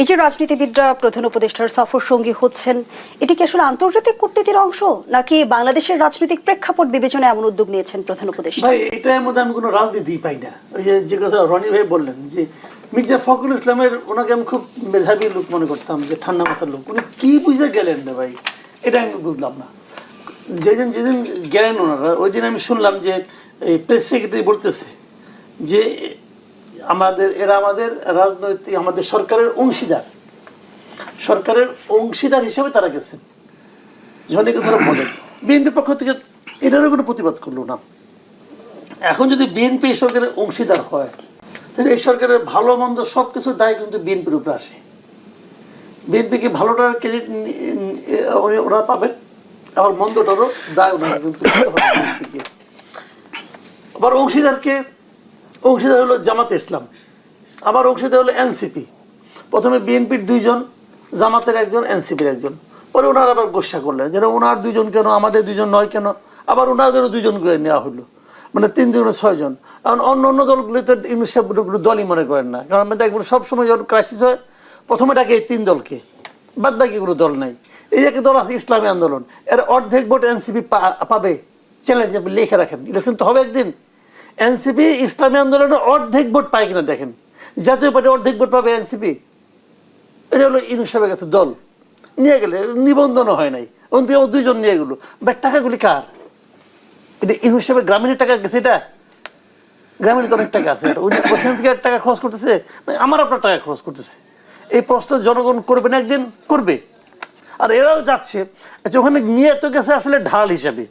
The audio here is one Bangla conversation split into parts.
এই যে রাজনীতিবিদরা প্রধান উপদেষ্টার সফর সঙ্গী হচ্ছেন, এটি কি আসলে আন্তর্জাতিক কূটনীতির অংশ? নাকি বাংলাদেশের রাজনৈতিক প্রেক্ষাপট বিবেচনায় এমন উদ্যোগ নিয়েছেন প্রধান উপদেষ্টা? ভাই এটার মধ্যে আমি কোনো রাজনীতি পাই না। ওই যে যে কথা রনি ভাই বললেন যে, মির্জা ফখরুল ইসলামের ওনাকে আমি খুব মেধাবী লোক মনে করতাম, যে ঠান্ডা মাথার লোক। উনি কি বুঝে গেলেন না ভাই? এটা আমি বুঝলাম না। যেদিন যেদিন গেলেন ওনারা, ওই দিন আমি শুনলাম যে, এই প্রেস সেক্রেটারি বলতেছে যে আমাদের, এরা আমাদের রাজনৈতিক, আমাদের সরকারের অংশীদার। সরকারের অংশীদার হিসেবে তারা গেছেন। এই কথাটা বলেন বিএনপির পক্ষ থেকে এটারও কোনো প্রতিবাদ করল না। এখন যদি বিএনপি এই সরকারের অংশীদার হয়, তাহলে এই সরকারের ভালো মন্দ সব কিছুর দায় কিন্তু বিএনপির উপরে আসে। বিএনপিকে ভালোটার ক্রেডিট ওরা পাবেন? আবার মন্দটারও দায় ওনারা কিন্তু। আবার অংশীদারকে অংশীদার হলো জামাতে ইসলাম। আবার অংশীদার হলো এনসিপি। প্রথমে বিএনপির দুইজন, জামাতের একজন, এনসিপির একজন। পরে ওনারা আবার গোসা করলেন, যেন ওনার দুজন কেন, আমাদের দুজন নয় কেন? আবার ওনাদেরও দুজন করে নেওয়া হলো। মানে তিনজন ছয়জন। কারণ অন্য অন্য দলগুলি তো ইউনিসেফ কোনো দলই মনে করেন না। কারণ আমরা দেখবেন সবসময় যখন ক্রাইসিস হয়, প্রথমে ডাকে এই তিন দলকে। বাদ বাকি কোনো দল নাই। এই একটা দল আছে ইসলামী আন্দোলন। এর অর্ধেক ভোট এনসিপি পাবে। চ্যালেঞ্জ আপনি লিখে রাখেন। ইলেকশন তো হবে একদিন। এনসিপি ইসলামী আন্দোলনের অর্ধেক ভোট পায় কিনা দেখেন। জাতীয় পার্টি অর্ধেক ভোট পাবে এনসিপি। এটা হলো ইউনিসেফের কাছে দল। নিয়ে গেলে নিবন্ধনও হয় নাই। আবার দুইজন নিয়ে গেলো। বাট টাকাগুলি কার? এটা ইউনিসেফের গ্রামীণের টাকা গেছে এটা? গ্রামীণ তো অনেক টাকা আছে। উনি ওখান থেকে টাকা খরচ করতেছে? মানে আমার আপনার টাকা খরচ করতেছে। এই প্রশ্ন জনগণ করবে না, একদিন করবে। আর এরাও যাচ্ছে। আচ্ছা ওখানে নিয়ে তো গেছে আসলে ঢাল হিসাবে।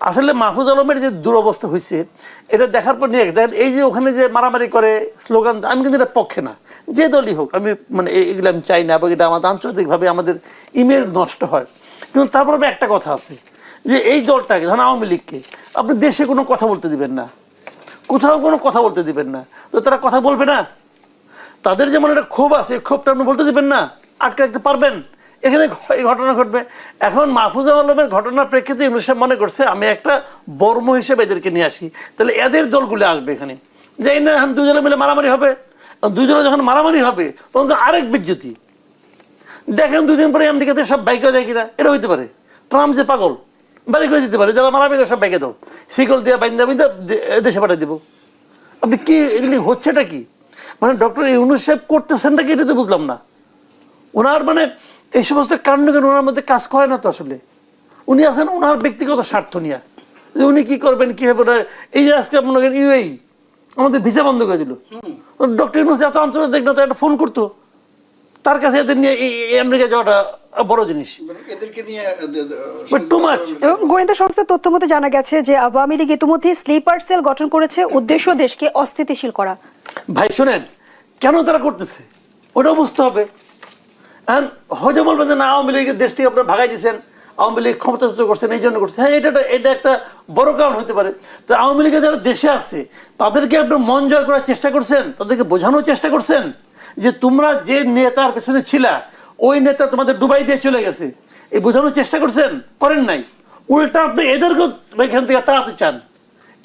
আসলে মাহফুজ আলমের যে দুরবস্থা হয়েছে এটা দেখার পর নিয়ে দেখেন, এই যে ওখানে যে মারামারি করে স্লোগান, আমি কিন্তু এটা পক্ষে না। যে দলই হোক, আমি মানে এগুলো আমি চাই না, এবং এটা আমাদের আন্তর্জাতিকভাবে আমাদের ইমেজ নষ্ট হয়। কিন্তু তারপরে একটা কথা আছে, যে এই দলটাকে, ধরেন আওয়ামী লীগকে, আপনি দেশে কোনো কথা বলতে দিবেন না। কোথাও কোনো কথা বলতে দিবেন না। তো তারা কথা বলবে না। তাদের যেমন একটা ক্ষোভ আছে ক্ষোভটা আপনি বলতে দিবেন না। আটকে রাখতে পারবেন। এখানে এই ঘটনা ঘটবে। এখন মাহফুজা আলমের ঘটনার প্রেক্ষিতে সাহেব মনে করছে, আমি একটা বর্ম হিসেবে এদেরকে নিয়ে আসি। তাহলে এদের দলগুলো আসবে এখানে। যাই না, এখন দুজনে মিলে মারামারি হবে দুজনে যখন মারামারি হবে, তখন তো আরেক বিজ্জতি। দেখেন দুদিন পরে আমেরিকাতে সব বাইকে দেয় কিনা, এটা হইতে পারে। ট্রাম্প যে পাগল বাড়ি করে দিতে পারে, যারা মারামারি সব বাইকে দাও। শিকল দিয়ে বাইন্দা বাইন্দা দেশে পাঠিয়ে দেবো। আপনি কি, এগুলি হচ্ছেটা কি? মানে ডক্টর ইউনুস সাহেব করতেছেনটা কি, এটা তো বুঝলাম না। ওনার মানে এই সমস্ত কাণ্ড কেন ওনার মধ্যে কাজ করে না তো আসলে। উনি আছেন ওনার ব্যক্তিগত স্বার্থ নিয়ে। যে উনি কি করবেন কি হবে এই যে আজকে মনে করেন ইউএই আমাদের ভিসা বন্ধ করে দিল। ডক্টর ইউনুস এত আন্তর্জাতিক না তো একটা ফোন করতো। তার কাছে এদের নিয়ে আমেরিকা যাওয়াটা বড় জিনিস। এদেরকে নিয়ে বাট টু মাচ এবং গোয়েন্দা সংস্থার তথ্য মতে জানা গেছে যে আওয়ামী লীগ ইতিমধ্যে স্লিপার সেল গঠন করেছে উদ্দেশ্য দেশকে অস্থিতিশীল করা। ভাই শোনেন কেন তারা করতেছে? ওটা বুঝতে হবে। হ্যাঁ হয়তো বলবেন যে না, আওয়ামী লীগের দেশ থেকে আপনারা ভাগাই দিয়েছেন, আওয়ামী লীগ ক্ষমতাচ্যুত করছেন, এই জন্য করছে হ্যাঁ এটা এটা একটা বড় কারণ হতে পারে। তো আওয়ামী লীগের যারা দেশে আছে, তাদেরকে আপনার মন জয় করার চেষ্টা করছেন? তাদেরকে বোঝানোর চেষ্টা করছেন? যে তোমরা যে নেতার পেছনে ছিলা, ওই নেতা তোমাদের ডুবাই দিয়ে চলে গেছে। এই বোঝানোর চেষ্টা করছেন? করেন নাই। উল্টা আপনি এদেরকেও এখান থেকে তাড়াতে চান।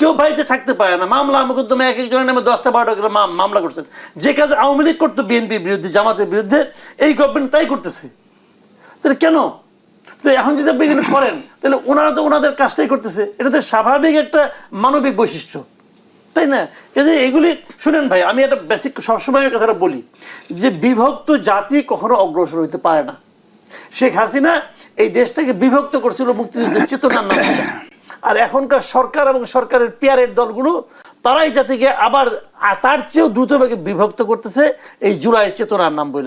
কেউ বাড়িতে থাকতে পারে না। মামলা মোকদ্দমা এক একজনের নামে দশটা বারোটা করে মামলা করছেন। যে কাজ আওয়ামী লীগ করতো বিএনপির বিরুদ্ধে, জামাতের বিরুদ্ধে, এই গভর্নমেন্ট তাই করতেছে। তাহলে কেন? তো এখন যদি আপনি এখানে করেন, তাহলে ওনারা তো ওনাদের কাজটাই করতেছে। এটা তো স্বাভাবিক একটা মানবিক বৈশিষ্ট্য। তাই না? কাজে এগুলি, শুনেন ভাই, আমি একটা বেসিক সবসময় কথাটা বলি, যে বিভক্ত জাতি কখনো অগ্রসর হইতে পারে না। শেখ হাসিনা এই দেশটাকে বিভক্ত করছিল মুক্তিযুদ্ধের চেতনার নামে আর এখনকার সরকার এবং সরকারের পিয়ারের দলগুলো, তারাই জাতিকে আবার তার চেয়েও দ্রুতভাবে বিভক্ত করতেছে এই জুলাই চেতনার নাম বলে